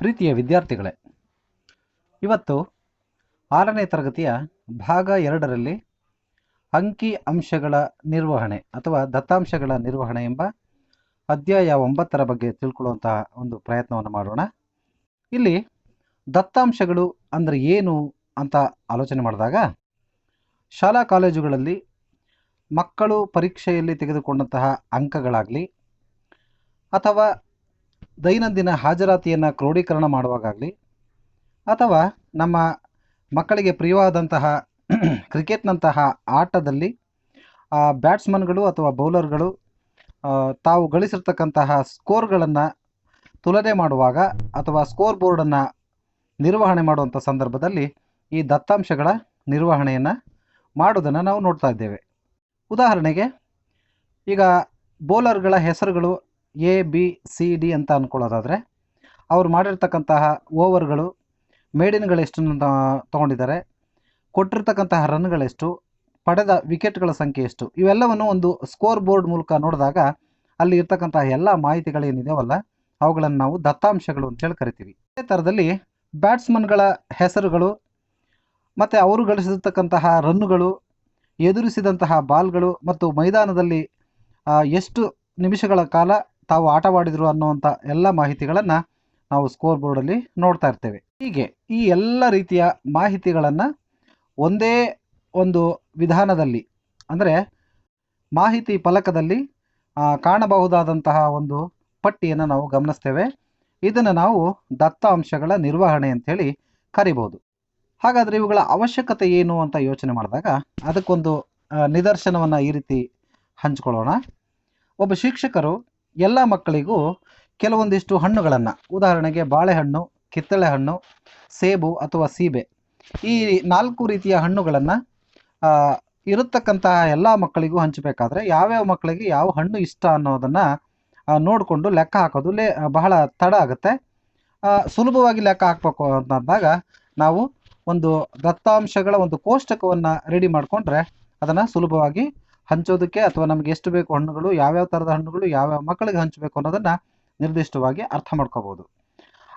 ಪ್ರೀತಿಯ ವಿದ್ಯಾರ್ಥಿಗಳೇ, ಇವತ್ತು ಆರನೇ ತರಗತಿಯ ಭಾಗ ಎರಡರಲ್ಲಿ ಅಂಕಿ ಅಂಶಗಳ ನಿರ್ವಹಣೆ ಅಥವಾ ದತ್ತಾಂಶಗಳ ನಿರ್ವಹಣೆ ಎಂಬ ಅಧ್ಯಾಯ ಒಂಬತ್ತರ ಬಗ್ಗೆ ತಿಳ್ಕೊಳ್ಳುವಂತಹ ಒಂದು ಪ್ರಯತ್ನವನ್ನು ಮಾಡೋಣ. ಇಲ್ಲಿ ದತ್ತಾಂಶಗಳು ಅಂದರೆ ಏನು ಅಂತ ಆಲೋಚನೆ ಮಾಡಿದಾಗ, ಶಾಲಾ ಕಾಲೇಜುಗಳಲ್ಲಿ ಮಕ್ಕಳು ಪರೀಕ್ಷೆಯಲ್ಲಿ ತೆಗೆದುಕೊಂಡಂತಹ ಅಂಕಗಳಾಗಲಿ ಅಥವಾ ದೈನಂದಿನ ಹಾಜರಾತಿಯನ್ನು ಕ್ರೋಢೀಕರಣ ಮಾಡುವಾಗಲಿ ಅಥವಾ ನಮ್ಮ ಮಕ್ಕಳಿಗೆ ಪ್ರಿಯವಾದಂತಹ ಕ್ರಿಕೆಟ್ನಂತಹ ಆಟದಲ್ಲಿ, ಆ, ಬ್ಯಾಟ್ಸ್ಮನ್ಗಳು ಅಥವಾ ಬೌಲರ್ಗಳು ತಾವು ಗಳಿಸಿರ್ತಕ್ಕಂತಹ ಸ್ಕೋರ್ಗಳನ್ನು ತುಲನೆ ಮಾಡುವಾಗ ಅಥವಾ ಸ್ಕೋರ್ ಬೋರ್ಡನ್ನು ನಿರ್ವಹಣೆ ಮಾಡುವಂಥ ಸಂದರ್ಭದಲ್ಲಿ ಈ ದತ್ತಾಂಶಗಳ ನಿರ್ವಹಣೆಯನ್ನು ಮಾಡೋದನ್ನು ನಾವು ನೋಡ್ತಾ ಇದ್ದೇವೆ. ಉದಾಹರಣೆಗೆ, ಈಗ ಬೌಲರ್ಗಳ ಹೆಸರುಗಳು ಎ ಬಿ ಸಿ ಡಿ ಅಂತ ಅಂದ್ಕೊಳ್ಳೋದಾದರೆ ಅವ್ರು ಮಾಡಿರ್ತಕ್ಕಂತಹ ಓವರ್ಗಳು, ಮೇಡಿನ್ಗಳೆಷ್ಟು ತೊಗೊಂಡಿದ್ದಾರೆ. ಕೊಟ್ಟಿರ್ತಕ್ಕಂತಹ ರನ್ಗಳೆಷ್ಟು, ಪಡೆದ ವಿಕೆಟ್ಗಳ ಸಂಖ್ಯೆ ಎಷ್ಟು? ಇವೆಲ್ಲವನ್ನು ಒಂದು ಸ್ಕೋರ್ ಬೋರ್ಡ್ ಮೂಲಕ ನೋಡಿದಾಗ ಅಲ್ಲಿ ಇರ್ತಕ್ಕಂತಹ ಎಲ್ಲ ಮಾಹಿತಿಗಳೇನಿದಾವಲ್ಲ ಅವುಗಳನ್ನು ನಾವು ದತ್ತಾಂಶಗಳು ಅಂತೇಳಿ ಕರಿತೀವಿ. ಅದೇ ಥರದಲ್ಲಿ ಬ್ಯಾಟ್ಸ್ಮನ್ಗಳ ಹೆಸರುಗಳು, ಮತ್ತು ಅವರು ಗಳಿಸಿರ್ತಕ್ಕಂತಹ ರನ್ನುಗಳು ಎದುರಿಸಿದಂತಹ ಬಾಲ್ಗಳು ಮತ್ತು ಮೈದಾನದಲ್ಲಿ ಎಷ್ಟು ನಿಮಿಷಗಳ ಕಾಲ ತಾವು ಆಟವಾಡಿದರು ಅನ್ನುವಂಥ ಎಲ್ಲ ಮಾಹಿತಿಗಳನ್ನು ನಾವು ಸ್ಕೋರ್ ಬೋರ್ಡಲ್ಲಿ ನೋಡ್ತಾ ಇರ್ತೇವೆ. ಹೀಗೆ ಈ ಎಲ್ಲ ರೀತಿಯ ಮಾಹಿತಿಗಳನ್ನು ಒಂದೇ ಒಂದು ವಿಧಾನದಲ್ಲಿ, ಅಂದರೆ ಮಾಹಿತಿ ಫಲಕದಲ್ಲಿ ಕಾಣಬಹುದಾದಂತಹ ಒಂದು ಪಟ್ಟಿಯನ್ನು ನಾವು ಗಮನಿಸ್ತೇವೆ. ಇದನ್ನು ನಾವು ದತ್ತಾಂಶಗಳ ನಿರ್ವಹಣೆ ಅಂಥೇಳಿ ಕರಿಬೋದು. ಹಾಗಾದರೆ ಇವುಗಳ ಅವಶ್ಯಕತೆ ಏನು ಅಂತ ಯೋಚನೆ ಮಾಡಿದಾಗ ಅದಕ್ಕೊಂದು ನಿದರ್ಶನವನ್ನು ಈ ರೀತಿ ಹಂಚ್ಕೊಳ್ಳೋಣ. ಒಬ್ಬ ಶಿಕ್ಷಕರು ಎಲ್ಲ ಮಕ್ಕಳಿಗೂ ಕೆಲವೊಂದಿಷ್ಟು ಹಣ್ಣುಗಳನ್ನು. ಉದಾಹರಣೆಗೆ ಬಾಳೆಹಣ್ಣು ಕಿತ್ತಳೆ ಹಣ್ಣು ಸೇಬು ಅಥವಾ ಸೀಬೆ. ಈ ನಾಲ್ಕು ರೀತಿಯ ಹಣ್ಣುಗಳನ್ನು ಇರತಕ್ಕಂತಹ ಎಲ್ಲ ಮಕ್ಕಳಿಗೂ ಹಂಚಬೇಕಾದ್ರೆ ಯಾವ್ಯಾವ ಮಕ್ಕಳಿಗೆ ಯಾವ ಹಣ್ಣು ಇಷ್ಟ ಅನ್ನೋದನ್ನು ನೋಡಿಕೊಂಡು ಲೆಕ್ಕ ಹಾಕೋದು ಲೇ, ಬಹಳ ತಡ ಆಗುತ್ತೆ. ಸುಲಭವಾಗಿ ಲೆಕ್ಕ ಹಾಕಬೇಕು ಅಂತಂದಾಗ ನಾವು ಒಂದು ದತ್ತಾಂಶಗಳ ಒಂದು ಕೋಷ್ಟಕವನ್ನು ರೆಡಿ ಮಾಡಿಕೊಂಡ್ರೆ ಅದನ್ನು ಸುಲಭವಾಗಿ ಹಂಚೋದಕ್ಕೆ ಅಥವಾ ನಮ್ಗೆ ಎಷ್ಟು ಬೇಕು ಹಣ್ಣುಗಳು, ಯಾವ್ಯಾವ ಥರದ ಹಣ್ಣುಗಳು, ಯಾವ್ಯಾವ ಮಕ್ಕಳಿಗೆ ಹಂಚಬೇಕು ಅನ್ನೋದನ್ನು ನಿರ್ದಿಷ್ಟವಾಗಿ ಅರ್ಥ ಮಾಡ್ಕೋಬೋದು.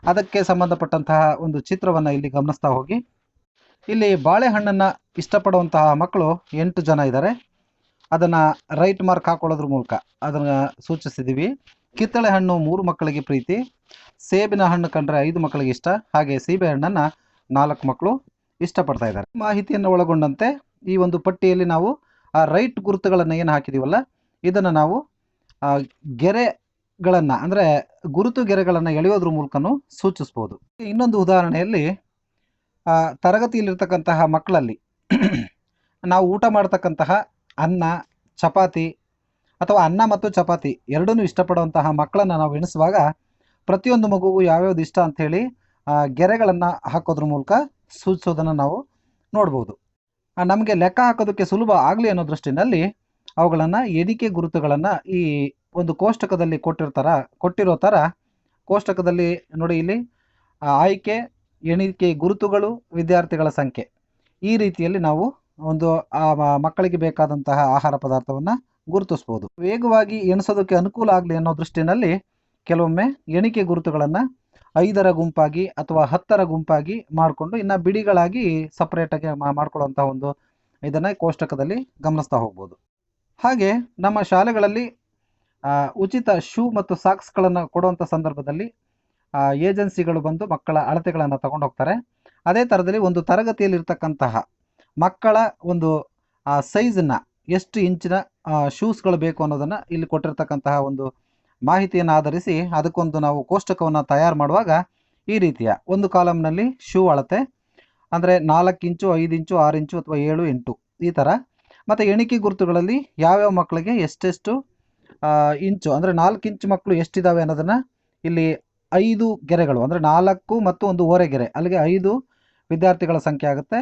ಅದಕ್ಕೆ ಸಂಬಂಧಪಟ್ಟಂತಹ ಒಂದು ಚಿತ್ರವನ್ನು ಇಲ್ಲಿ ಗಮನಿಸ್ತಾ ಹೋಗಿ. ಇಲ್ಲಿ ಬಾಳೆಹಣ್ಣನ್ನು ಇಷ್ಟಪಡುವಂತಹ ಮಕ್ಕಳು ಎಂಟು ಜನ ಇದ್ದಾರೆ ಅದನ್ನು ರೈಟ್ ಮಾರ್ಕ್ ಹಾಕೊಳ್ಳೋದ್ರ ಮೂಲಕ ಅದನ್ನು ಸೂಚಿಸಿದ್ದೀವಿ ಕಿತ್ತಳೆ ಹಣ್ಣು ಮೂರು ಮಕ್ಕಳಿಗೆ ಪ್ರೀತಿ, ಸೇಬಿನ ಹಣ್ಣು ಕಂಡ್ರೆ ಐದು ಮಕ್ಕಳಿಗೆ ಇಷ್ಟ, ಹಾಗೆ ಸೀಬೆ ಹಣ್ಣನ್ನು ನಾಲ್ಕು ಮಕ್ಕಳು ಇಷ್ಟಪಡ್ತಾ ಇದ್ದಾರೆ ಮಾಹಿತಿಯನ್ನು ಒಳಗೊಂಡಂತೆ ಈ ಒಂದು ಪಟ್ಟಿಯಲ್ಲಿ ನಾವು ಆ ರೈಟ್ ಗುರುತುಗಳನ್ನು ಏನು ಹಾಕಿದೀವಲ್ಲ, ಇದನ್ನು ನಾವು ಗೆರೆಗಳನ್ನು, ಅಂದರೆ ಗುರುತು ಗೆರೆಗಳನ್ನು ಎಳೆಯೋದ್ರ ಮೂಲಕನೂ ಸೂಚಿಸ್ಬೋದು. ಇನ್ನೊಂದು ಉದಾಹರಣೆಯಲ್ಲಿ ತರಗತಿಯಲ್ಲಿರ್ತಕ್ಕಂತಹ ಮಕ್ಕಳಲ್ಲಿ ನಾವು ಊಟ ಮಾಡ್ತಕ್ಕಂತಹ ಅನ್ನ, ಚಪಾತಿ ಅಥವಾ ಅನ್ನ ಮತ್ತು ಚಪಾತಿ ಎರಡನ್ನೂ ಇಷ್ಟಪಡುವಂತಹ ಮಕ್ಕಳನ್ನು ನಾವು ಎಣಿಸುವಾಗ ಪ್ರತಿಯೊಂದು ಮಗುವು ಯಾವ್ಯಾವ್ದು ಇಷ್ಟ ಅಂಥೇಳಿ ಗೆರೆಗಳನ್ನು ಹಾಕೋದ್ರ ಮೂಲಕ ಸೂಚಿಸೋದನ್ನು ನಾವು ನೋಡ್ಬೋದು. ನಮಗೆ ಲೆಕ್ಕ ಹಾಕೋದಕ್ಕೆ ಸುಲಭ ಆಗಲಿ ಅನ್ನೋ ದೃಷ್ಟಿನಲ್ಲಿ ಅವುಗಳನ್ನು ಎಣಿಕೆ ಗುರುತುಗಳನ್ನು ಈ ಒಂದು ಕೋಷ್ಟಕದಲ್ಲಿ ಕೊಟ್ಟಿರ್ತಾರ, ಕೊಟ್ಟಿರೋ ಥರ ಕೋಷ್ಟಕದಲ್ಲಿ ನೋಡಿ ಇಲ್ಲಿ ಆಯ್ಕೆ, ಎಣಿಕೆ ಗುರುತುಗಳು ವಿದ್ಯಾರ್ಥಿಗಳ ಸಂಖ್ಯೆ. ಈ ರೀತಿಯಲ್ಲಿ ನಾವು ಒಂದು, ಆ ಮಕ್ಕಳಿಗೆ ಬೇಕಾದಂತಹ ಆಹಾರ ಪದಾರ್ಥವನ್ನು ಗುರುತಿಸ್ಬೋದು. ವೇಗವಾಗಿ ಎಣಿಸೋದಕ್ಕೆ ಅನುಕೂಲ ಆಗಲಿ ಅನ್ನೋ ದೃಷ್ಟಿನಲ್ಲಿ ಕೆಲವೊಮ್ಮೆ ಎಣಿಕೆ ಗುರುತುಗಳನ್ನು ಐದರ ಗುಂಪಾಗಿ ಅಥವಾ ಹತ್ತರ ಗುಂಪಾಗಿ ಮಾಡಿಕೊಂಡು ಇನ್ನು ಬಿಡಿಗಳಾಗಿ ಸಪ್ರೇಟಾಗಿ ಮಾಡ್ಕೊಳ್ಳೋಂಥ ಒಂದು ಇದನ್ನು ಕೋಷ್ಟಕದಲ್ಲಿ ಗಮನಿಸ್ತಾ ಹೋಗ್ಬೋದು. ಹಾಗೆ ನಮ್ಮ ಶಾಲೆಗಳಲ್ಲಿ ಉಚಿತ ಶೂ ಮತ್ತು ಸಾಕ್ಸ್ಗಳನ್ನು ಕೊಡುವಂಥ ಸಂದರ್ಭದಲ್ಲಿ ಏಜೆನ್ಸಿಗಳು ಬಂದು ಮಕ್ಕಳ ಅಳತೆಗಳನ್ನು ತಗೊಂಡು ಹೋಗ್ತಾರೆ. ಅದೇ ಥರದಲ್ಲಿ ಒಂದು ತರಗತಿಯಲ್ಲಿರ್ತಕ್ಕಂತಹ ಮಕ್ಕಳ ಒಂದು ಸೈಜನ್ನು ಎಷ್ಟು ಇಂಚಿನ ಶೂಸ್ಗಳು ಬೇಕು ಅನ್ನೋದನ್ನು ಇಲ್ಲಿ ಕೊಟ್ಟಿರ್ತಕ್ಕಂತಹ ಒಂದು ಮಾಹಿತಿಯನ್ನು ಆಧರಿಸಿ ಅದಕ್ಕೊಂದು ನಾವು ಕೋಷ್ಟಕವನ್ನು ತಯಾರು ಮಾಡುವಾಗ ಈ ರೀತಿಯ ಒಂದು ಕಾಲಮ್ನಲ್ಲಿ ಶೂ ಅಳತೆ, ಅಂದರೆ ನಾಲ್ಕು ಇಂಚು, ಐದು ಇಂಚು, ಆರು ಇಂಚು ಅಥವಾ ಏಳು ಎಂಟು ಈ ಥರ ಮತ್ತು ಎಣಿಕೆ ಗುರುತುಗಳಲ್ಲಿ ಯಾವ್ಯಾವ ಮಕ್ಕಳಿಗೆ ಎಷ್ಟೆಷ್ಟು ಇಂಚು, ಅಂದರೆ ನಾಲ್ಕು ಇಂಚು ಮಕ್ಕಳು ಎಷ್ಟಿದ್ದಾವೆ ಅನ್ನೋದನ್ನು ಇಲ್ಲಿ ಐದು ಗೆರೆಗಳು, ಅಂದರೆ ನಾಲ್ಕು ಮತ್ತು ಒಂದು ಓರೆ ಗೆರೆ, ಅಲ್ಲಿಗೆ ಐದು ವಿದ್ಯಾರ್ಥಿಗಳ ಸಂಖ್ಯೆ ಆಗುತ್ತೆ.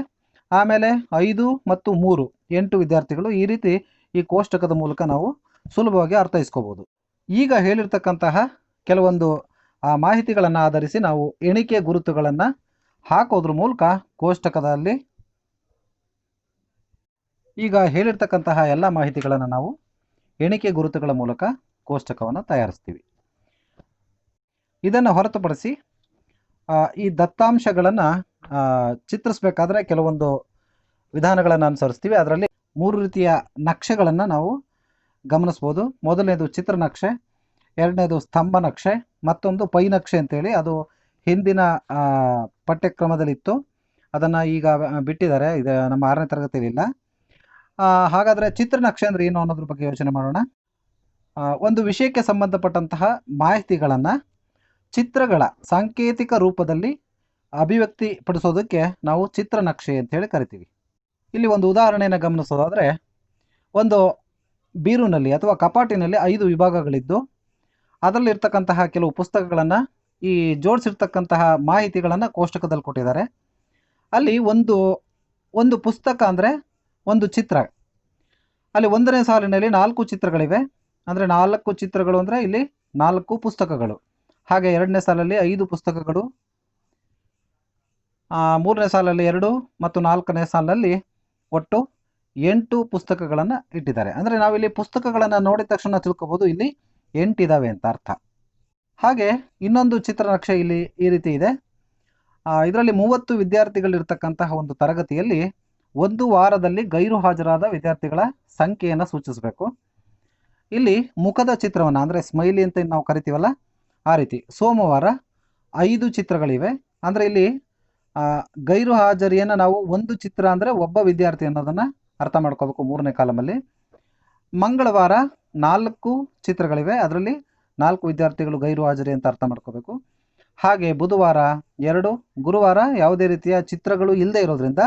ಆಮೇಲೆ ಐದು ಮತ್ತು ಮೂರು, ಎಂಟು ವಿದ್ಯಾರ್ಥಿಗಳು ಈ ರೀತಿ ಈ ಕೋಷ್ಟಕದ ಮೂಲಕ ನಾವು ಸುಲಭವಾಗಿ ಅರ್ಥೈಸ್ಕೋಬೋದು. ಈಗ ಹೇಳಿರ್ತಕ್ಕಂತಹ ಕೆಲವೊಂದು, ಆ, ಮಾಹಿತಿಗಳನ್ನು ಆಧರಿಸಿ ನಾವು ಎಣಿಕೆ ಗುರುತುಗಳನ್ನು ಹಾಕೋದ್ರ ಮೂಲಕ ಕೋಷ್ಟಕದಲ್ಲಿ ಈಗ ಹೇಳಿರ್ತಕ್ಕಂತಹ ಎಲ್ಲ ಮಾಹಿತಿಗಳನ್ನು ನಾವು ಎಣಿಕೆ ಗುರುತುಗಳ ಮೂಲಕ ಕೋಷ್ಟಕವನ್ನು ತಯಾರಿಸ್ತೀವಿ. ಇದನ್ನು ಹೊರತುಪಡಿಸಿ ಈ ದತ್ತಾಂಶಗಳನ್ನು ಚಿತ್ರಿಸಬೇಕಾದ್ರೆ ಕೆಲವೊಂದು ವಿಧಾನಗಳನ್ನು ಅನುಸರಿಸ್ತೀವಿ. ಅದರಲ್ಲಿ ಮೂರು ರೀತಿಯ ನಕ್ಷೆಗಳನ್ನು ನಾವು ಗಮನಿಸ್ಬೋದು. ಮೊದಲನೇದು ಚಿತ್ರನಕ್ಷೆ, ಎರಡನೇದು ಸ್ತಂಭ ನಕ್ಷೆ ಮತ್ತೊಂದು ಪೈ ನಕ್ಷೆ ಅಂತೇಳಿ ಅದು ಹಿಂದಿನ ಪಠ್ಯಕ್ರಮದಲ್ಲಿತ್ತು. ಅದನ್ನು ಈಗ ಬಿಟ್ಟಿದ್ದಾರೆ. ಇದು ನಮ್ಮ ಆರನೇ ತರಗತಿಯಲ್ಲಿಲ್ಲ. ಹಾಗಾದರೆ ಹಾಗಾದರೆ ಚಿತ್ರನಕ್ಷೆ ಅಂದರೆ ಏನು ಅನ್ನೋದ್ರ ಬಗ್ಗೆ ಯೋಚನೆ ಮಾಡೋಣ. ಒಂದು ವಿಷಯಕ್ಕೆ ಸಂಬಂಧಪಟ್ಟಂತಹ ಮಾಹಿತಿಗಳನ್ನು ಚಿತ್ರಗಳ ಸಾಂಕೇತಿಕ ರೂಪದಲ್ಲಿ ಅಭಿವ್ಯಕ್ತಿ ಪಡಿಸೋದಕ್ಕೆ ನಾವು ಚಿತ್ರನಕ್ಷೆ ಅಂತೇಳಿ ಕರಿತೀವಿ. ಇಲ್ಲಿ ಒಂದು ಉದಾಹರಣೆಯನ್ನು ಗಮನಿಸೋದಾದರೆ, ಒಂದು ಬೀರುನಲ್ಲಿ ಅಥವಾ ಕಪಾಟಿನಲ್ಲಿ ಐದು ವಿಭಾಗಗಳಿದ್ದು, ಅದರಲ್ಲಿರ್ತಕ್ಕಂತಹ ಕೆಲವು ಪುಸ್ತಕಗಳನ್ನು ಈ ಜೋಡಿಸಿರ್ತಕ್ಕಂತಹ ಮಾಹಿತಿಗಳನ್ನು ಕೋಷ್ಟಕದಲ್ಲಿ ಕೊಟ್ಟಿದ್ದಾರೆ. ಅಲ್ಲಿ ಒಂದು ಒಂದು ಪುಸ್ತಕ ಅಂದರೆ ಒಂದು ಚಿತ್ರ. ಅಲ್ಲಿ ಒಂದನೇ ಸಾಲಿನಲ್ಲಿ ನಾಲ್ಕು ಚಿತ್ರಗಳಿವೆ. ಅಂದರೆ ನಾಲ್ಕು ಚಿತ್ರಗಳು ಅಂದರೆ ಇಲ್ಲಿ ನಾಲ್ಕು ಪುಸ್ತಕಗಳು. ಹಾಗೆ ಎರಡನೇ ಸಾಲಲ್ಲಿ ಐದು ಪುಸ್ತಕಗಳು. ಮೂರನೇ ಸಾಲಲ್ಲಿ ಎರಡು ಮತ್ತು ನಾಲ್ಕನೇ ಸಾಲಿನಲ್ಲಿ ಒಟ್ಟು ಎಂಟು ಪುಸ್ತಕಗಳನ್ನು ಇಟ್ಟಿದ್ದಾರೆ. ಅಂದರೆ ನಾವಿಲ್ಲಿ ಪುಸ್ತಕಗಳನ್ನು ನೋಡಿದ ತಕ್ಷಣ ತಿಳ್ಕೊಬೋದು, ಇಲ್ಲಿ ಎಂಟಿದ್ದಾವೆ ಅಂತ ಅರ್ಥ. ಹಾಗೆ ಇನ್ನೊಂದು ಚಿತ್ರನಕ್ಷೆ ಇಲ್ಲಿ ಈ ರೀತಿ ಇದೆ. ಇದರಲ್ಲಿ ಮೂವತ್ತು ವಿದ್ಯಾರ್ಥಿಗಳಿರ್ತಕ್ಕಂತಹ ಒಂದು ತರಗತಿಯಲ್ಲಿ ಒಂದು ವಾರದಲ್ಲಿ ಗೈರು ಹಾಜರಾದ ವಿದ್ಯಾರ್ಥಿಗಳ ಸಂಖ್ಯೆಯನ್ನು ಸೂಚಿಸಬೇಕು. ಇಲ್ಲಿ ಮುಖದ ಚಿತ್ರವನ್ನು, ಅಂದರೆ ಸ್ಮೈಲಿ ಅಂತ ನಾವು ಕರಿತೀವಲ್ಲ, ಆ ರೀತಿ. ಸೋಮವಾರ ಐದು ಚಿತ್ರಗಳಿವೆ. ಅಂದರೆ ಇಲ್ಲಿ ಗೈರು ಹಾಜರಿಯನ್ನು ನಾವು ಒಂದು ಚಿತ್ರ ಅಂದರೆ ಒಬ್ಬ ವಿದ್ಯಾರ್ಥಿ ಅನ್ನೋದನ್ನು ಅರ್ಥ ಮಾಡ್ಕೋಬೇಕು ಮೂರನೇ ಕಾಲಮಲ್ಲಿ. ಮಂಗಳವಾರ ನಾಲ್ಕು ಚಿತ್ರಗಳಿವೆ. ಅದರಲ್ಲಿ ನಾಲ್ಕು ವಿದ್ಯಾರ್ಥಿಗಳು ಗೈರು ಹಾಜರಿ ಅಂತ ಅರ್ಥ ಮಾಡ್ಕೋಬೇಕು. ಹಾಗೆ ಬುಧವಾರ ಎರಡು, ಗುರುವಾರ ಯಾವುದೇ ರೀತಿಯ ಚಿತ್ರಗಳು ಇಲ್ಲದೆ ಇರೋದ್ರಿಂದ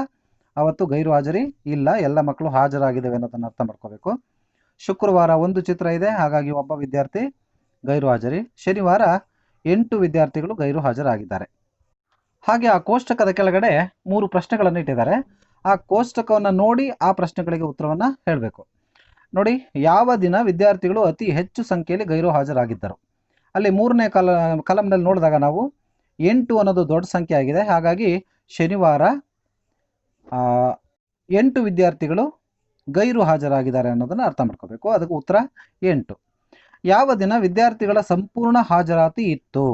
ಅವತ್ತು ಗೈರು ಹಾಜರಿ ಇಲ್ಲ. ಎಲ್ಲ ಮಕ್ಕಳು ಹಾಜರಾಗಿದ್ದಾವೆ ಅನ್ನೋದನ್ನು ಅರ್ಥ ಮಾಡ್ಕೋಬೇಕು. ಶುಕ್ರವಾರ ಒಂದು ಚಿತ್ರ ಇದೆ. ಹಾಗಾಗಿ ಒಬ್ಬ ವಿದ್ಯಾರ್ಥಿ ಗೈರು ಹಾಜರಿ. ಶನಿವಾರ ಎಂಟು ವಿದ್ಯಾರ್ಥಿಗಳು ಗೈರು ಹಾಜರಾಗಿದ್ದಾರೆ. ಹಾಗೆ ಆ ಕೋಷ್ಟಕದ ಕೆಳಗಡೆ ಮೂರು ಪ್ರಶ್ನೆಗಳನ್ನು ಇಟ್ಟಿದ್ದಾರೆ. ಆ ಕೋಷ್ಟಕವನ್ನು ನೋಡಿ ಆ ಪ್ರಶ್ನೆಗಳಿಗೆ ಉತ್ತರವನ್ನು ಹೇಳಬೇಕು. ನೋಡಿ, ಯಾವ ದಿನ ವಿದ್ಯಾರ್ಥಿಗಳು ಅತಿ ಹೆಚ್ಚು ಸಂಖ್ಯೆಯಲ್ಲಿ ಗೈರು ಹಾಜರಾಗಿದ್ದರು ಅಲ್ಲಿ ಮೂರನೇ ಕಲ ಕಲಂನಲ್ಲಿ ನೋಡಿದಾಗ ನಾವು ಎಂಟು ಅನ್ನೋದು ದೊಡ್ಡ ಸಂಖ್ಯೆ ಆಗಿದೆ. ಹಾಗಾಗಿ ಶನಿವಾರ ಎಂಟು ವಿದ್ಯಾರ್ಥಿಗಳು ಗೈರು ಹಾಜರಾಗಿದ್ದಾರೆ ಅನ್ನೋದನ್ನು ಅರ್ಥ ಮಾಡ್ಕೋಬೇಕು. ಅದಕ್ಕೆ ಉತ್ತರ ಎಂಟು. ಯಾವ ದಿನ ವಿದ್ಯಾರ್ಥಿಗಳ ಸಂಪೂರ್ಣ ಹಾಜರಾತಿ ಇತ್ತು?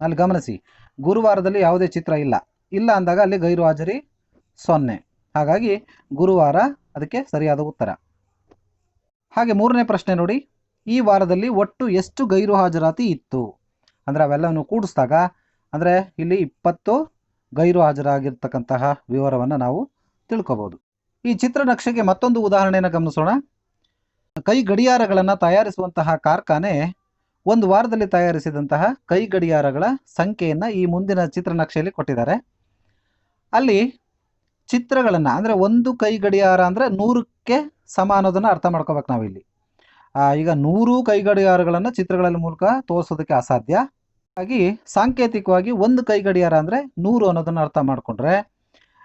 ಅಲ್ಲಿ ಗಮನಿಸಿ, ಗುರುವಾರದಲ್ಲಿ ಯಾವುದೇ ಚಿತ್ರ ಇಲ್ಲ. ಇಲ್ಲ ಅಂದಾಗ ಅಲ್ಲಿ ಗೈರು ಹಾಜರಿ ಸೊನ್ನೆ. ಹಾಗಾಗಿ ಗುರುವಾರ ಅದಕ್ಕೆ ಸರಿಯಾದ ಉತ್ತರ. ಹಾಗೆ ಮೂರನೇ ಪ್ರಶ್ನೆ ನೋಡಿ. ಈ ವಾರದಲ್ಲಿ ಒಟ್ಟು ಎಷ್ಟು ಗೈರು ಹಾಜರಾತಿ ಇತ್ತು? ಅಂದರೆ ಅವೆಲ್ಲವನ್ನು ಕೂಡಿಸಿದಾಗ ಅಂದರೆ ಇಲ್ಲಿ ಇಪ್ಪತ್ತು ಗೈರು ಹಾಜರಾಗಿರ್ತಕ್ಕಂತಹ ವಿವರವನ್ನು ನಾವು ತಿಳ್ಕೋಬೋದು. ಈ ಚಿತ್ರನಕ್ಷೆಗೆ ಮತ್ತೊಂದು ಉದಾಹರಣೆಯನ್ನು ಗಮನಿಸೋಣ. ಕೈ ಗಡಿಯಾರಗಳನ್ನು ತಯಾರಿಸುವಂತಹ ಕಾರ್ಖಾನೆ ಒಂದು ವಾರದಲ್ಲಿ ತಯಾರಿಸಿದಂತಹ ಕೈ ಗಡಿಯಾರಗಳ ಸಂಖ್ಯೆಯನ್ನು ಈ ಮುಂದಿನ ಚಿತ್ರನಕ್ಷೆಯಲ್ಲಿ ಕೊಟ್ಟಿದ್ದಾರೆ. ಅಲ್ಲಿ ಚಿತ್ರಗಳನ್ನು ಅಂದರೆ ಒಂದು ಕೈ ಗಡಿಯಾರ ಅಂದರೆ ನೂರಕ್ಕೆ ಸಮ ಅನ್ನೋದನ್ನು ಅರ್ಥ ಮಾಡ್ಕೋಬೇಕು ನಾವು ಇಲ್ಲಿ ಆ, ಈಗ ನೂರು ಕೈ ಗಡಿಯಾರಗಳನ್ನು ಚಿತ್ರಗಳ ಮೂಲಕ ತೋರಿಸೋದಕ್ಕೆ ಅಸಾಧ್ಯ. ಹಾಗಾಗಿ ಸಾಂಕೇತಿಕವಾಗಿ ಒಂದು ಕೈ ಗಡಿಯಾರ ಅಂದರೆ ನೂರು ಅನ್ನೋದನ್ನು ಅರ್ಥ ಮಾಡಿಕೊಂಡ್ರೆ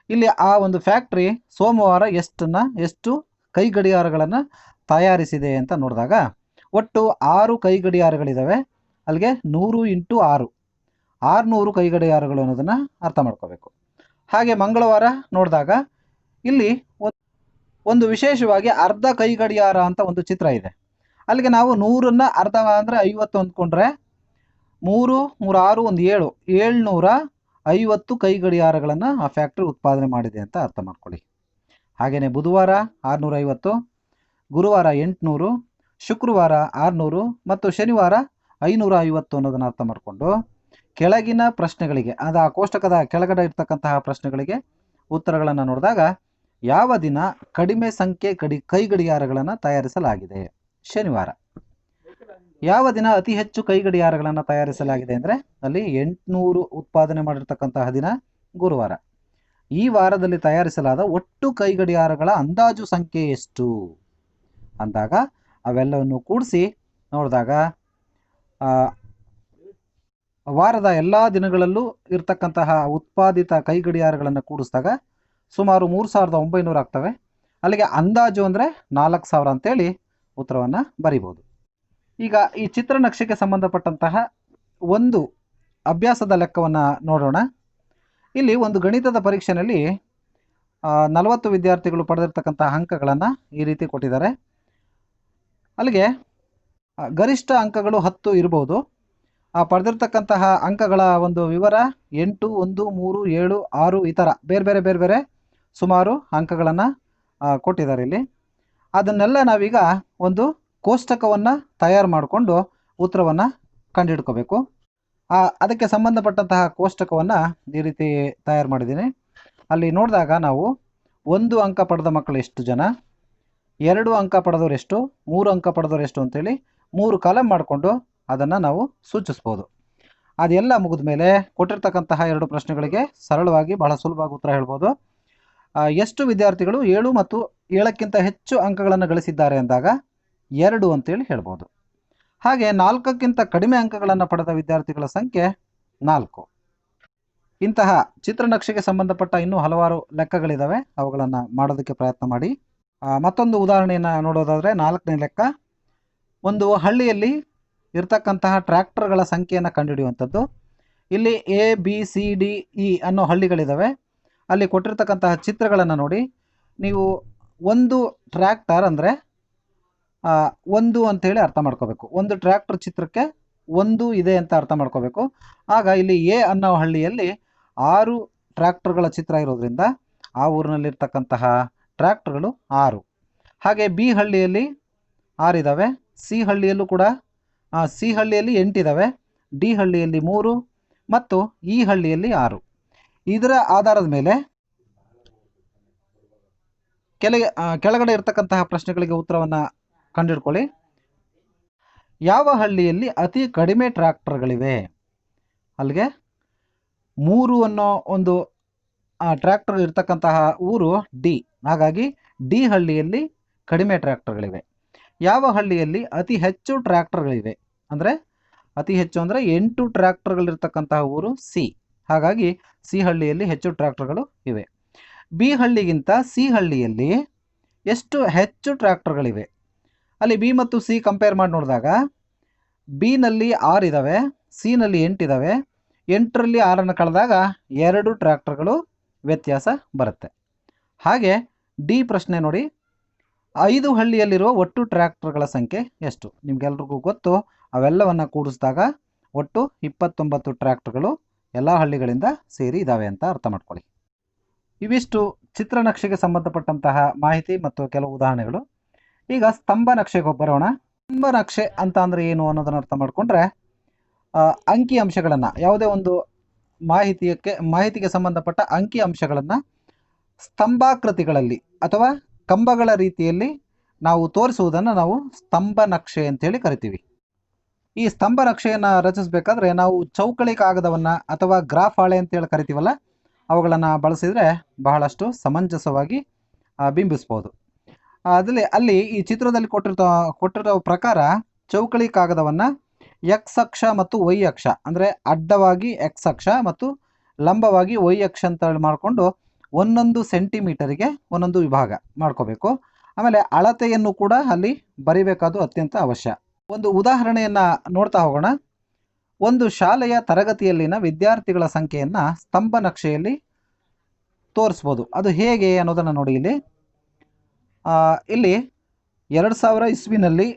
ಇಲ್ಲಿ ಆ ಒಂದು ಫ್ಯಾಕ್ಟ್ರಿ ಸೋಮವಾರ ಎಷ್ಟನ್ನ ಎಷ್ಟು ಕೈ ಗಡಿಯಾರಗಳನ್ನು ತಯಾರಿಸಿದೆ ಅಂತ ನೋಡಿದಾಗ ಒಟ್ಟು ಆರು ಕೈ ಗಡಿಯಾರಗಳಿದ್ದಾವೆ ಅಲ್ಲಿಗೆ ನೂರು ಇಂಟು ಆರು. ಆರುನೂರು ಕೈ ಗಡಿಯಾರಗಳು ಅನ್ನೋದನ್ನು ಅರ್ಥ ಮಾಡ್ಕೋಬೇಕು. ಹಾಗೆ ಮಂಗಳವಾರ ನೋಡಿದಾಗ ಇಲ್ಲಿ ಒಂದ್- ವಿಶೇಷವಾಗಿ ಅರ್ಧ ಕೈ ಗಡಿಯಾರ ಅಂತ ಒಂದು ಚಿತ್ರ ಇದೆ. ಅಲ್ಲಿಗೆ ನಾವು ನೂರನ್ನು ಅರ್ಧ ಅಂದರೆ ಐವತ್ತು ಅಂದ್ಕೊಂಡ್ರೆ ಮೂರು ಮೂರು ಆರು ಒಂದು ಏಳು, ಏಳ್ನೂರ ಐವತ್ತು ಕೈ ಗಡಿಯಾರಗಳನ್ನು ಆ ಫ್ಯಾಕ್ಟ್ರಿ ಉತ್ಪಾದನೆ ಮಾಡಿದೆ ಅಂತ ಅರ್ಥ ಮಾಡ್ಕೊಳ್ಳಿ. ಹಾಗೆಯೇ ಬುಧವಾರ ಆರುನೂರ ಐವತ್ತು, ಗುರುವಾರ ಎಂಟುನೂರು, ಶುಕ್ರವಾರ ಆರುನೂರು ಮತ್ತು ಶನಿವಾರ ಐನೂರ ಐವತ್ತು ಅನ್ನೋದನ್ನು ಅರ್ಥ ಮಾಡಿಕೊಂಡು ಕೆಳಗಿನ ಪ್ರಶ್ನೆಗಳಿಗೆ, ಅದು ಆ ಕೋಷ್ಟಕದ ಕೆಳಗಡೆ ಇರ್ತಕ್ಕಂತಹ ಪ್ರಶ್ನೆಗಳಿಗೆ ಉತ್ತರಗಳನ್ನು ನೋಡಿದಾಗ, ಯಾವ ದಿನ ಕಡಿಮೆ ಸಂಖ್ಯೆ ಕಡಿ ಕೈ ಗಡಿಯಾರಗಳನ್ನು ತಯಾರಿಸಲಾಗಿದೆ? ಶನಿವಾರ. ಯಾವ ದಿನ ಅತಿ ಹೆಚ್ಚು ಕೈ ಗಡಿಯಾರಗಳನ್ನು ತಯಾರಿಸಲಾಗಿದೆ ಅಂದರೆ, ಅಲ್ಲಿ ಎಂಟುನೂರು ಉತ್ಪಾದನೆ ಮಾಡಿರ್ತಕ್ಕಂತಹ ದಿನ ಗುರುವಾರ. ಈ ವಾರದಲ್ಲಿ ತಯಾರಿಸಲಾದ ಒಟ್ಟು ಕೈ ಗಡಿಯಾರಗಳ ಅಂದಾಜು ಸಂಖ್ಯೆ ಎಷ್ಟು? ಅಂದಾಗ, ಅವೆಲ್ಲವನ್ನು ಕೂಡಿಸಿ ನೋಡಿದಾಗ ವಾರದ ಎಲ್ಲ ದಿನಗಳಲ್ಲೂ ಇರತಕ್ಕಂತಹ ಉತ್ಪಾದಿತ ಕೈ ಗಡಿಯಾರಗಳನ್ನು ಕೂಡಿಸಿದಾಗ ಸುಮಾರು ಮೂರು ಸಾವಿರದ ಒಂಬೈನೂರು ಆಗ್ತವೆ. ಅಲ್ಲಿಗೆ ಅಂದಾಜು ಅಂದರೆ ನಾಲ್ಕು ಸಾವಿರ ಅಂತೇಳಿ ಉತ್ತರವನ್ನು ಬರಿಬೋದು ಈಗ ಈ ಚಿತ್ರನಕ್ಷೆಗೆ ಸಂಬಂಧಪಟ್ಟಂತಹ ಒಂದು ಅಭ್ಯಾಸದ ಲೆಕ್ಕವನ್ನು ನೋಡೋಣ. ಇಲ್ಲಿ ಒಂದು ಗಣಿತದ ಪರೀಕ್ಷೆಯಲ್ಲಿ ನಲವತ್ತು ವಿದ್ಯಾರ್ಥಿಗಳು ಪಡೆದಿರ್ತಕ್ಕಂತಹ ಅಂಕಗಳನ್ನು ಈ ರೀತಿ ಕೊಟ್ಟಿದ್ದಾರೆ. ಅಲ್ಲಿಗೆ ಗರಿಷ್ಠ ಅಂಕಗಳು ಹತ್ತು ಇರ್ಬೋದು. ಆ ಪಡೆದಿರ್ತಕ್ಕಂತಹ ಅಂಕಗಳ ಒಂದು ವಿವರ ಎಂಟು, ಒಂದು, ಮೂರು, ಏಳು, ಆರು ಈ ಥರ ಬೇರೆ ಬೇರೆ ಬೇರೆ ಬೇರೆ ಸುಮಾರು ಅಂಕಗಳನ್ನು ಕೊಟ್ಟಿದ್ದಾರೆ ಇಲ್ಲಿ. ಅದನ್ನೆಲ್ಲ ನಾವೀಗ ಒಂದು ಕೋಷ್ಟಕವನ್ನು ತಯಾರು ಮಾಡಿಕೊಂಡು ಉತ್ತರವನ್ನು ಕಂಡುಹಿಡ್ಕೋಬೇಕು. ಅದಕ್ಕೆ ಸಂಬಂಧಪಟ್ಟಂತಹ ಕೋಷ್ಟಕವನ್ನು ಈ ರೀತಿ ತಯಾರು ಮಾಡಿದ್ದೀನಿ. ಅಲ್ಲಿ ನೋಡಿದಾಗ ನಾವು ಒಂದು ಅಂಕ ಪಡೆದ ಮಕ್ಕಳು ಎಷ್ಟು ಜನ, ಎರಡು ಅಂಕ ಪಡೆದವರು ಎಷ್ಟು, ಮೂರು ಅಂಕ ಪಡೆದವರು ಎಷ್ಟು ಅಂತೇಳಿ ಮೂರು ಕಾಲಮ್ ಮಾಡಿಕೊಂಡು ಅದನ್ನು ನಾವು ಸೂಚಿಸ್ಬೋದು. ಅದೆಲ್ಲ ಮುಗಿದ ಮೇಲೆ ಕೊಟ್ಟಿರ್ತಕ್ಕಂತಹ ಎರಡು ಪ್ರಶ್ನೆಗಳಿಗೆ ಸರಳವಾಗಿ ಬಹಳ ಸುಲಭವಾಗಿ ಉತ್ತರ ಹೇಳ್ಬೋದು. ಎಷ್ಟು ವಿದ್ಯಾರ್ಥಿಗಳು ಏಳು ಮತ್ತು ಏಳಕ್ಕಿಂತ ಹೆಚ್ಚು ಅಂಕಗಳನ್ನು ಗಳಿಸಿದ್ದಾರೆ ಅಂದಾಗ ಎರಡು ಅಂತೇಳಿ ಹೇಳ್ಬೋದು. ಹಾಗೆ ನಾಲ್ಕಕ್ಕಿಂತ ಕಡಿಮೆ ಅಂಕಗಳನ್ನು ಪಡೆದ ವಿದ್ಯಾರ್ಥಿಗಳ ಸಂಖ್ಯೆ ನಾಲ್ಕು. ಇಂತಹ ಚಿತ್ರನಕ್ಷೆಗೆ ಸಂಬಂಧಪಟ್ಟ ಇನ್ನೂ ಹಲವಾರು ಲೆಕ್ಕಗಳಿದ್ದಾವೆ ಅವುಗಳನ್ನು ಮಾಡೋದಕ್ಕೆ ಪ್ರಯತ್ನ ಮಾಡಿ. ಮತ್ತೊಂದು ಉದಾಹರಣೆಯನ್ನು ನೋಡೋದಾದರೆ ನಾಲ್ಕನೇ ಲೆಕ್ಕ. ಒಂದು ಹಳ್ಳಿಯಲ್ಲಿ ಇರ್ತಕ್ಕಂತಹ ಟ್ರ್ಯಾಕ್ಟರ್ಗಳ ಸಂಖ್ಯೆಯನ್ನು ಕಂಡುಹಿಡಿಯುವಂಥದ್ದು. ಇಲ್ಲಿ A B C D E ಅನ್ನೋ ಹಳ್ಳಿಗಳಿದ್ದಾವೆ ಅಲ್ಲಿ ಕೊಟ್ಟಿರ್ತಕ್ಕಂತಹ ಚಿತ್ರಗಳನ್ನು ನೋಡಿ. ನೀವು ಒಂದು ಟ್ರ್ಯಾಕ್ಟರ್ ಅಂದರೆ ಒಂದು ಅಂಥೇಳಿ ಅರ್ಥ ಮಾಡ್ಕೋಬೇಕು. ಒಂದು ಟ್ರ್ಯಾಕ್ಟರ್ ಚಿತ್ರಕ್ಕೆ ಒಂದು ಇದೆ ಅಂತ ಅರ್ಥ ಮಾಡ್ಕೋಬೇಕು. ಆಗ ಇಲ್ಲಿ ಎ ಅನ್ನೋ ಹಳ್ಳಿಯಲ್ಲಿ ಆರು ಟ್ರ್ಯಾಕ್ಟರ್ಗಳ ಚಿತ್ರ ಇರೋದ್ರಿಂದ ಆ ಊರಿನಲ್ಲಿರ್ತಕ್ಕಂತಹ ಟ್ರ್ಯಾಕ್ಟರ್ಗಳು ಆರು. ಹಾಗೆ ಬಿ ಹಳ್ಳಿಯಲ್ಲಿ ಆರಿದ್ದಾವೆ ಸಿ ಹಳ್ಳಿಯಲ್ಲೂ ಕೂಡ ಸಿ ಹಳ್ಳಿಯಲ್ಲಿ ಎಂಟಿದ್ದಾವೆ ಡಿ ಹಳ್ಳಿಯಲ್ಲಿ ಮೂರು ಮತ್ತು ಇ ಹಳ್ಳಿಯಲ್ಲಿ ಆರು. ಇದರ ಆಧಾರದ ಮೇಲೆ ಕೆಳಗೆ ಕೆಳಗಡೆ ಇರತಕ್ಕಂತಹ ಪ್ರಶ್ನೆಗಳಿಗೆ ಉತ್ತರವನ್ನು ಕಂಡುಹಿಡ್ಕೊಳ್ಳಿ ಯಾವ ಹಳ್ಳಿಯಲ್ಲಿ ಅತಿ ಕಡಿಮೆ ಟ್ರ್ಯಾಕ್ಟರ್ಗಳಿವೆ? ಅಲ್ಲಿಗೆ ಮೂರು ಅನ್ನೋ ಒಂದು ಟ್ರ್ಯಾಕ್ಟರ್ ಇರತಕ್ಕಂತಹ ಊರು ಡಿ. ಹಾಗಾಗಿ ಡಿ ಹಳ್ಳಿಯಲ್ಲಿ ಕಡಿಮೆ ಟ್ರ್ಯಾಕ್ಟರ್ಗಳಿವೆ. ಯಾವ ಹಳ್ಳಿಯಲ್ಲಿ ಅತಿ ಹೆಚ್ಚು ಟ್ರ್ಯಾಕ್ಟರ್ಗಳಿವೆ? ಅಂದರೆ ಅತಿ ಹೆಚ್ಚು ಅಂದರೆ ಎಂಟು ಟ್ರ್ಯಾಕ್ಟರ್ಗಳಿರ್ತಕ್ಕಂತಹ ಊರು ಸಿ. ಹಾಗಾಗಿ ಸಿ ಹಳ್ಳಿಯಲ್ಲಿ ಹೆಚ್ಚು ಟ್ರ್ಯಾಕ್ಟರ್ಗಳು ಇವೆ. ಬಿ ಹಳ್ಳಿಗಿಂತ ಸಿ ಹಳ್ಳಿಯಲ್ಲಿ ಎಷ್ಟು ಹೆಚ್ಚು ಟ್ರ್ಯಾಕ್ಟರ್ಗಳಿವೆ? ಅಲ್ಲಿ ಬಿ ಮತ್ತು ಸಿ ಕಂಪೇರ್ ಮಾಡಿ ನೋಡಿದಾಗ ಬಿನಲ್ಲಿ ಆರು ಇದ್ದಾವೆ ಸಿನಲ್ಲಿ ಎಂಟಿದ್ದಾವೆ ಎಂಟರಲ್ಲಿ ಆರನ್ನು ಕಳೆದಾಗ ಎರಡು ಟ್ರ್ಯಾಕ್ಟರ್ಗಳು ವ್ಯತ್ಯಾಸ ಬರುತ್ತೆ. ಹಾಗೆ ಡಿ ಪ್ರಶ್ನೆ ನೋಡಿ ಐದು ಹಳ್ಳಿಯಲ್ಲಿರುವ ಒಟ್ಟು ಟ್ರ್ಯಾಕ್ಟರ್ಗಳ ಸಂಖ್ಯೆ ಎಷ್ಟು? ನಿಮಗೆಲ್ರಿಗೂ ಗೊತ್ತು. ಅವೆಲ್ಲವನ್ನು ಕೂಡಿಸಿದಾಗ ಒಟ್ಟು ಇಪ್ಪತ್ತೊಂಬತ್ತು ಟ್ರ್ಯಾಕ್ಟರ್ಗಳು ಎಲ್ಲ ಹಳ್ಳಿಗಳಿಂದ ಸೇರಿ ಇದ್ದಾವೆ ಅಂತ ಅರ್ಥ ಮಾಡ್ಕೊಳ್ಳಿ. ಇವಿಷ್ಟು ಚಿತ್ರನಕ್ಷೆಗೆ ಸಂಬಂಧಪಟ್ಟಂತಹ ಮಾಹಿತಿ ಮತ್ತು ಕೆಲವು ಉದಾಹರಣೆಗಳು. ಈಗ ಸ್ತಂಭ ನಕ್ಷೆಗೆ ಬರೋಣ ಸ್ತಂಭ ನಕ್ಷೆ ಅಂತ ಅಂದರೆ ಏನು ಅನ್ನೋದನ್ನು ಅರ್ಥ ಮಾಡಿಕೊಂಡ್ರೆ ಅಂಕಿ ಅಂಶಗಳನ್ನು, ಯಾವುದೇ ಒಂದು ಮಾಹಿತಿಯಕ್ಕೆ, ಮಾಹಿತಿಗೆ ಸಂಬಂಧಪಟ್ಟ ಅಂಕಿ ಅಂಶಗಳನ್ನು ಸ್ತಂಭಾಕೃತಿಗಳಲ್ಲಿ ಅಥವಾ ಕಂಬಗಳ ರೀತಿಯಲ್ಲಿ ನಾವು ತೋರಿಸುವುದನ್ನು ನಾವು ಸ್ತಂಭ ನಕ್ಷೆ ಅಂತೇಳಿ ಕರಿತೀವಿ. ಈ ಸ್ತಂಭ ನಕ್ಷೆಯನ್ನು ರಚಿಸಬೇಕಾದ್ರೆ ನಾವು ಚೌಕಳಿ ಕಾಗದವನ್ನು ಅಥವಾ ಗ್ರಾಫ್ ಹಾಳೆ ಅಂತೇಳಿ ಕರಿತೀವಲ್ಲ, ಅವುಗಳನ್ನು ಬಳಸಿದರೆ ಬಹಳಷ್ಟು ಸಮಂಜಸವಾಗಿ ಬಿಂಬಿಸ್ಬೋದು. ಅದರಲ್ಲಿ ಅಲ್ಲಿ ಈ ಚಿತ್ರದಲ್ಲಿ ಕೊಟ್ಟಿರ್ತ, ಕೊಟ್ಟಿರೋ ಪ್ರಕಾರ ಚೌಕಳಿ ಕಾಗದವನ್ನು ಎಕ್ಸ್ ಅಕ್ಷ ಮತ್ತು ವೈ ಅಕ್ಷ, ಅಂದರೆ ಅಡ್ಡವಾಗಿ ಎಕ್ಸ್ ಅಕ್ಷ ಮತ್ತು ಲಂಬವಾಗಿ ವೈ ಅಕ್ಷ ಅಂತೇಳಿ ಮಾಡಿಕೊಂಡು ಒಂದೊಂದು ಸೆಂಟಿಮೀಟರಿಗೆ ಒಂದೊಂದು ವಿಭಾಗ ಮಾಡ್ಕೋಬೇಕು. ಆಮೇಲೆ ಅಳತೆಯನ್ನು ಕೂಡ ಅಲ್ಲಿ ಬರಿಬೇಕಾದ್ದು ಅತ್ಯಂತ ಅವಶ್ಯ. ಒಂದು ಉದಾಹರಣೆಯನ್ನು ನೋಡ್ತಾ ಹೋಗೋಣ. ಒಂದು ಶಾಲೆಯ ತರಗತಿಯಲ್ಲಿನ ವಿದ್ಯಾರ್ಥಿಗಳ ಸಂಖ್ಯೆಯನ್ನು ಸ್ತಂಭ ನಕ್ಷೆಯಲ್ಲಿ ತೋರಿಸ್ಬೋದು. ಅದು ಹೇಗೆ ಅನ್ನೋದನ್ನು ನೋಡಿ ಇಲ್ಲಿ. ಇಲ್ಲಿ ಎರಡು ಸಾವಿರ ಇಸ್ವಿನಲ್ಲಿ,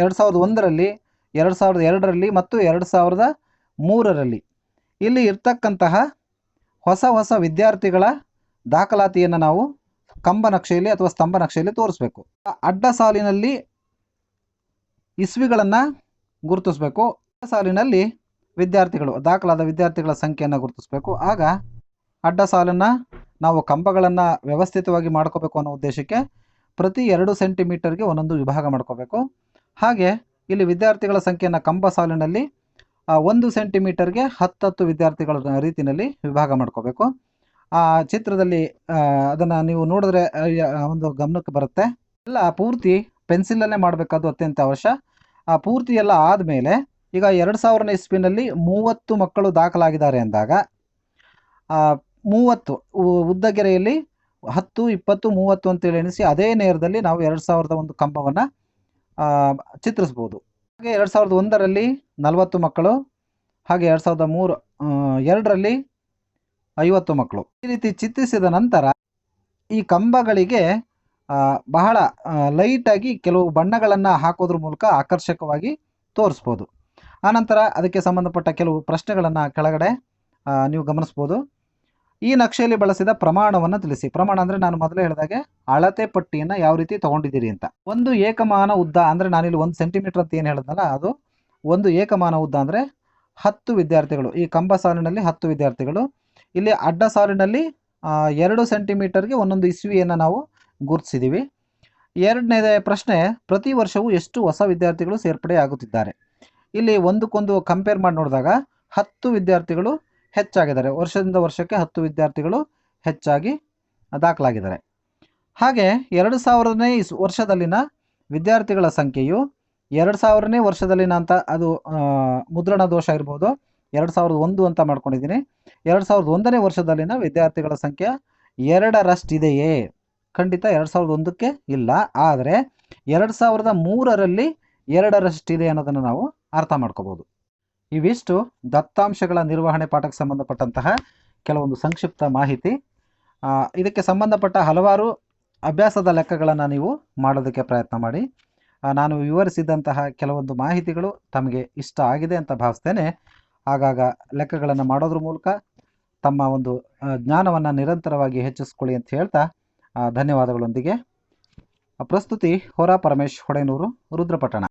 ಎರಡು ಸಾವಿರದ ಒಂದರಲ್ಲಿ, ಎರಡು ಸಾವಿರದ ಎರಡರಲ್ಲಿ ಮತ್ತು ಎರಡು ಸಾವಿರದ ಮೂರರಲ್ಲಿ ಇಲ್ಲಿ ಇರ್ತಕ್ಕಂತಹ ಹೊಸ ಹೊಸ ವಿದ್ಯಾರ್ಥಿಗಳ ದಾಖಲಾತಿಯನ್ನು ನಾವು ಕಂಬ ನಕ್ಷೆಯಲ್ಲಿ ಅಥವಾ ಸ್ತಂಭ ನಕ್ಷೆಯಲ್ಲಿ ತೋರಿಸ್ಬೇಕು. ಅಡ್ಡ ಸಾಲಿನಲ್ಲಿ ಇಸ್ವಿಗಳನ್ನು ಗುರುತಿಸಬೇಕು. ಅಡ್ಡ ಸಾಲಿನಲ್ಲಿ ವಿದ್ಯಾರ್ಥಿಗಳು, ದಾಖಲಾದ ವಿದ್ಯಾರ್ಥಿಗಳ ಸಂಖ್ಯೆಯನ್ನು ಗುರುತಿಸಬೇಕು. ಆಗ ಅಡ್ಡ ಸಾಲನ್ನು ನಾವು ಕಂಬಗಳನ್ನು ವ್ಯವಸ್ಥಿತವಾಗಿ ಮಾಡ್ಕೋಬೇಕು ಅನ್ನೋ ಉದ್ದೇಶಕ್ಕೆ ಪ್ರತಿ ಎರಡು ಸೆಂಟಿಮೀಟರ್ಗೆ ಒಂದೊಂದು ವಿಭಾಗ ಮಾಡ್ಕೋಬೇಕು. ಹಾಗೆ ಇಲ್ಲಿ ವಿದ್ಯಾರ್ಥಿಗಳ ಸಂಖ್ಯೆಯನ್ನು ಕಂಬ ಸಾಲಿನಲ್ಲಿ ಒಂದು ಸೆಂಟಿಮೀಟರ್ಗೆ ಹತ್ತತ್ತು ವಿದ್ಯಾರ್ಥಿಗಳ ರೀತಿಯಲ್ಲಿ ವಿಭಾಗ ಮಾಡ್ಕೋಬೇಕು. ಆ ಚಿತ್ರದಲ್ಲಿ ಅದನ್ನು ನೀವು ನೋಡಿದ್ರೆ ಒಂದು ಗಮನಕ್ಕೆ ಬರುತ್ತೆ. ಎಲ್ಲ ಪೂರ್ತಿ ಪೆನ್ಸಿಲಲ್ಲೇ ಮಾಡಬೇಕಾದ್ದು ಅತ್ಯಂತ ಅವಶ್ಯ. ಆ, ಪೂರ್ತಿ ಎಲ್ಲ ಆದಮೇಲೆ ಈಗ ಎರಡು ಸಾವಿರನೇ ಇಸ್ವಿನಲ್ಲಿ ಮೂವತ್ತು ಮಕ್ಕಳು ದಾಖಲಾಗಿದ್ದಾರೆ ಅಂದಾಗ ಮೂವತ್ತು ಉದ್ದಗೆರೆಯಲ್ಲಿ ಹತ್ತು, ಇಪ್ಪತ್ತು, ಮೂವತ್ತು ಅಂತೇಳಿ ಎಣಿಸಿ ಅದೇ ನೇರದಲ್ಲಿ ನಾವು ಎರಡು ಸಾವಿರದ ಒಂದು ಕಂಬವನ್ನು ಚಿತ್ರಿಸ್ಬೋದು. ಹಾಗೆ ಎರಡು ಸಾವಿರದ ಒಂದರಲ್ಲಿ ನಲವತ್ತು ಮಕ್ಕಳು, ಹಾಗೆ ಎರಡು ಸಾವಿರದ ಮೂರು ಎರಡರಲ್ಲಿ ಐವತ್ತು ಮಕ್ಕಳು. ಈ ರೀತಿ ಚಿತ್ರಿಸಿದ ನಂತರ ಈ ಕಂಬಗಳಿಗೆ ಬಹಳ ಲೈಟಾಗಿ ಕೆಲವು ಬಣ್ಣಗಳನ್ನು ಹಾಕೋದ್ರ ಮೂಲಕ ಆಕರ್ಷಕವಾಗಿ ತೋರಿಸ್ಬೋದು. ಆನಂತರ ಅದಕ್ಕೆ ಸಂಬಂಧಪಟ್ಟ ಕೆಲವು ಪ್ರಶ್ನೆಗಳನ್ನು ಕೆಳಗಡೆ ನೀವು ಗಮನಿಸ್ಬೋದು. ಈ ನಕ್ಷೆಯಲ್ಲಿ ಬಳಸಿದ ಪ್ರಮಾಣವನ್ನು ತಿಳಿಸಿ. ಪ್ರಮಾಣ ಅಂದರೆ ನಾನು ಮೊದಲೇ ಹೇಳಿದಾಗೆ ಅಳತೆ ಪಟ್ಟಿಯನ್ನು ಯಾವ ರೀತಿ ತಗೊಂಡಿದ್ದೀರಿ ಅಂತ. ಒಂದು ಏಕಮಾನ ಉದ್ದ ಅಂದರೆ ನಾನಿಲ್ಲಿ ಒಂದು ಸೆಂಟಿಮೀಟರ್ ಅಂತ ಏನು ಹೇಳಿದ್ನಲ್ಲ, ಅದು ಒಂದು ಏಕಮಾನ ಉದ್ದ ಅಂದರೆ ಹತ್ತು ವಿದ್ಯಾರ್ಥಿಗಳು. ಈ ಕಂಬ ಸಾಲಿನಲ್ಲಿ ಹತ್ತು ವಿದ್ಯಾರ್ಥಿಗಳು. ಇಲ್ಲಿ ಅಡ್ಡ ಸಾಲಿನಲ್ಲಿ ಎರಡು ಸೆಂಟಿಮೀಟರ್ಗೆ ಒಂದೊಂದು ಇಸ್ವಿಯನ್ನು ನಾವು ಗುರುತಿಸಿದ್ದೀವಿ ಎರಡನೇ ಪ್ರಶ್ನೆ, ಪ್ರತಿ ವರ್ಷವೂ ಎಷ್ಟು ಹೊಸ ವಿದ್ಯಾರ್ಥಿಗಳು ಸೇರ್ಪಡೆ ಆಗುತ್ತಿದ್ದಾರೆ ಇಲ್ಲಿ ಒಂದಕ್ಕೊಂದು ಕಂಪೇರ್ ಮಾಡಿ ನೋಡಿದಾಗ ಹತ್ತು ವಿದ್ಯಾರ್ಥಿಗಳು ಹೆಚ್ಚಾಗಿದ್ದಾರೆ. ವರ್ಷದಿಂದ ವರ್ಷಕ್ಕೆ ಹತ್ತು ವಿದ್ಯಾರ್ಥಿಗಳು ಹೆಚ್ಚಾಗಿ ದಾಖಲಾಗಿದ್ದಾರೆ. ಹಾಗೆ ಎರಡು ಸಾವಿರದನೇ ಇಸ್ ವರ್ಷದಲ್ಲಿನ ವಿದ್ಯಾರ್ಥಿಗಳ ಸಂಖ್ಯೆಯು ಎರಡು ಸಾವಿರನೇ ವರ್ಷದಲ್ಲಿನ ಅಂತ ಅದು ಮುದ್ರಣ ದೋಷ ಇರ್ಬೋದು. ಎರಡು ಸಾವಿರದ ಒಂದು ಅಂತ ಮಾಡ್ಕೊಂಡಿದ್ದೀನಿ. ಎರಡು ಸಾವಿರದ ಒಂದನೇ ವರ್ಷದಲ್ಲಿನ ವಿದ್ಯಾರ್ಥಿಗಳ ಸಂಖ್ಯೆ ಎರಡರಷ್ಟಿದೆಯೇ? ಖಂಡಿತ ಎರಡು ಸಾವಿರದ ಒಂದಕ್ಕೆ ಇಲ್ಲ. ಆದರೆ ಎರಡು ಸಾವಿರದ ಮೂರರಲ್ಲಿ ಎರಡರಷ್ಟಿದೆ ಅನ್ನೋದನ್ನು ನಾವು ಅರ್ಥ ಮಾಡ್ಕೋಬೋದು. ಇವಿಷ್ಟು ದತ್ತಾಂಶಗಳ ನಿರ್ವಹಣೆ ಪಾಠಕ್ಕೆ ಸಂಬಂಧಪಟ್ಟಂತಹ ಕೆಲವೊಂದು ಸಂಕ್ಷಿಪ್ತ ಮಾಹಿತಿ. ಇದಕ್ಕೆ ಸಂಬಂಧಪಟ್ಟ ಹಲವಾರು ಅಭ್ಯಾಸದ ಲೆಕ್ಕಗಳನ್ನು ನೀವು ಮಾಡೋದಕ್ಕೆ ಪ್ರಯತ್ನ ಮಾಡಿ. ನಾನು ವಿವರಿಸಿದಂತಹ ಕೆಲವೊಂದು ಮಾಹಿತಿಗಳು ತಮಗೆ ಇಷ್ಟ ಆಗಿದೆ ಅಂತ ಭಾವಿಸ್ತೇನೆ. ಆಗಾಗ ಲೆಕ್ಕಗಳನ್ನು ಮಾಡೋದ್ರ ಮೂಲಕ ತಮ್ಮ ಒಂದು ಜ್ಞಾನವನ್ನು ನಿರಂತರವಾಗಿ ಹೆಚ್ಚಿಸ್ಕೊಳ್ಳಿ ಅಂತ ಹೇಳ್ತಾ ಧನ್ಯವಾದಗಳೊಂದಿಗೆ. ಪ್ರಸ್ತುತಿ ಹೊರ ಪರಮೇಶ್ ಹೊಡೆನೂರು ರುದ್ರಪಟ್ಟಣ.